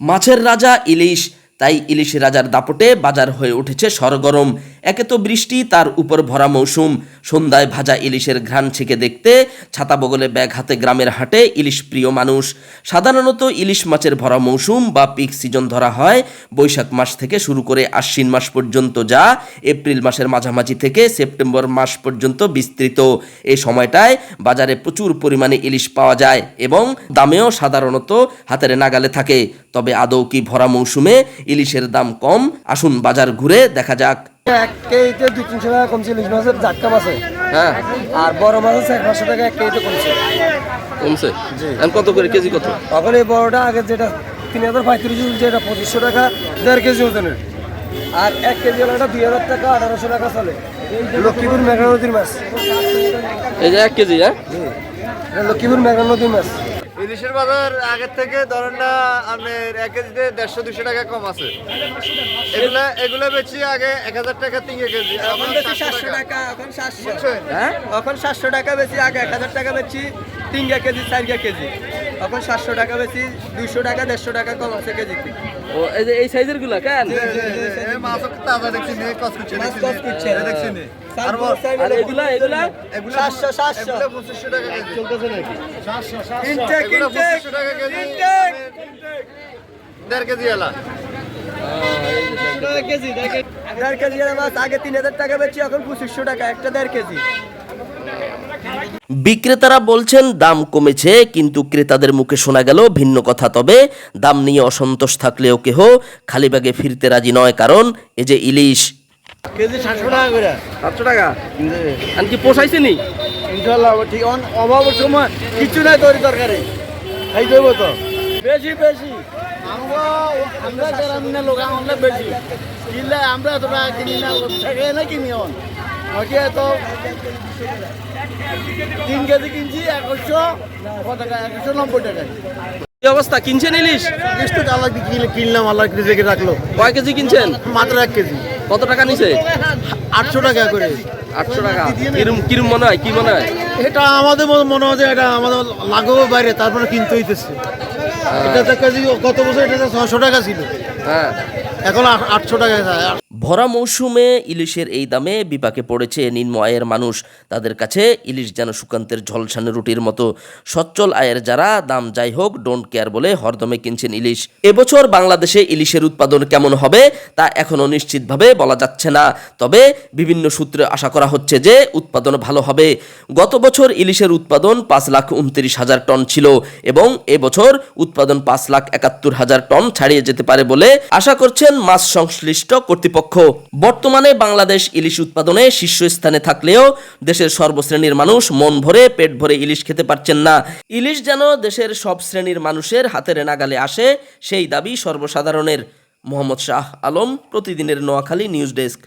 মাছের রাজা ইলিশ তাই ইলিশ রাজার দাপটে বাজার হয়ে উঠেছে সরগরম। একে তো বৃষ্টি, তার উপর ভরা মৌসুম। সন্ধ্যায় ভাজা ইলিশের ঘ্রাণ ছেঁকে দেখতে, ছাতা বগলে ব্যাগ হাতে গ্রামের হাটে ইলিশ প্রিয় মানুষ। সাধারণত ইলিশ মাছের ভরা মৌসুম বা পিক সিজন ধরা হয় বৈশাখ মাস থেকে শুরু করে আশ্বিন মাস পর্যন্ত যা এপ্রিল মাসের মাঝামাঝি থেকে সেপ্টেম্বর মাস পর্যন্ত বিস্তৃত। এই সময়টায় বাজারে প্রচুর পরিমাণে ইলিশ পাওয়া যায় এবং দামেও সাধারণত হাতের নাগালে থাকে। তবে আদৌ কি ভরা মৌসুমে ইলিশের দাম কম? আসুন বাজার ঘুরে দেখা যাক। এক কেজিতে দুই তিনশো টাকা কমছে ইলিশ মাছের জাটকা মাছে। হ্যাঁ। আর বড় মাছ আছে এক পাঁচশো টাকা এক কেজিতে কমছে। কমছে? কত করে? কেজি কত? এই বড়টা আগে যেটা তিন হাজার পঁয়ত্রিশ পঁচিশশো টাকা দেড় কেজি ওজনের। আর এক কেজি দুই হাজার টাকা আঠারোশো টাকা চলে। লক্ষ্মীপুর মেঘনা নদীর মাছ। এই যে এক কেজি হ্যাঁ? লক্ষ্মীপুর মেঘনা নদীর মাছ। ইলিশের বাজার আগের থেকে ধরেন না আপনার এক কেজিতে দেড়শো দুশো টাকা কম আছে। এগুলা এগুলো বেশি আগে এক হাজার টাকা তিন কেজি এখন বেশি সাতশো টাকা। এখন সাতশো? হ্যাঁ এখন সাতশো টাকা বেশি আগে এক হাজার টাকা বেশি তিন কেজি চার কেজি। এখন সাতশো টাকা বেশি দুইশো টাকা দেড়শো টাকা কম আছে কেজিতে ও এই যে এই সাইজেরগুলা কেন? দেড় কেজি মাছ আগে তিন হাজার টাকা বেচি এখন পঁচিশশো টাকা একটা দেড় কেজি। বিক্রেতারা বলছেন দাম কমেছে কিন্তু ক্রেতাদের মুখে শোনা গেল ভিন্ন কথা। তবে দাম নিয়ে অসন্তোষ থাকলেও কেহ খালি ব্যাগে ফিরতে রাজি নয় কারণ এই যে ইলিশ। কেজি সাতশো টাকা করে। সাতশো টাকা? আর কি পোষাইছে নি? ইনশাল্লাহ ঠিক। অন সময় কিছু নাই তৈরি তরকারি। এই দেব তো। বেশি বেশি। আমরা আমরা লোক আমরা বেশি। কিনলে আমরা এত টাকা কিনি না না কিনি অন। বাকি এত তিন কেজি কিনছি একশো কত টাকা একশো নব্বই টাকা কি অবস্থা? কিনছেন ইলিশ? আল্লাহ কিনলাম আল্লাহ রেখে রাখল। কয় কেজি কিনছেন? মাত্র এক কেজি। কত টাকা নিছে? আটশো টাকা করে। আটশো টাকা। কিরম কিরম মনে হয়? কি মনে হয়? এটা আমাদের মনে- মনে হয় যে এটা আমাদের লাগবে বাইরে তারপরে কিনতে হইতেছে। এটা তো কেজি গত বছর এটা ছশো টাকা ছিল। হ্যাঁ। এখন আটশো টাকা যায় ভরা মৌসুমে ইলিশের এই দামে বিপাকে পড়েছে নিম্ন আয়ের মানুষ। তাদের কাছে ইলিশ যেন সুকান্তের ঝলসানো রুটির মতো। সচ্ছল আয়ের যারা, দাম যাই হোক ডোন্ট কেয়ার বলে হরদমে কিনছেন ইলিশ। এবছর বাংলাদেশে ইলিশের উৎপাদন কেমন হবে, তা এখনও নিশ্চিতভাবে বলা যাচ্ছে না। তবে বিভিন্ন সূত্রে আশা করা হচ্ছে যে উৎপাদন ভালো হবে। গত বছর ইলিশের উৎপাদন পাঁচ লাখ উনত্রিশ হাজার টন ছিল এবং এবছর উৎপাদন পাঁচ লাখ একাত্তর হাজার টন ছাড়িয়ে যেতে পারে বলে আশা করছেন মাছ সংশ্লিষ্ট কর্তৃপক্ষ। বর্তমানে বাংলাদেশ ইলিশ উৎপাদনে শীর্ষস্থানে থাকলেও দেশের সর্বশ্রেণীর মানুষ মন ভরে পেট ভরে ইলিশ খেতে পারছেন না। ইলিশ যেন দেশের সব শ্রেণির মানুষের হাতের নাগালে আসে, সেই দাবি সর্বসাধারণের। মোহাম্মদ শাহ আলম, প্রতিদিনের নোয়াখালী নিউজ ডেস্ক।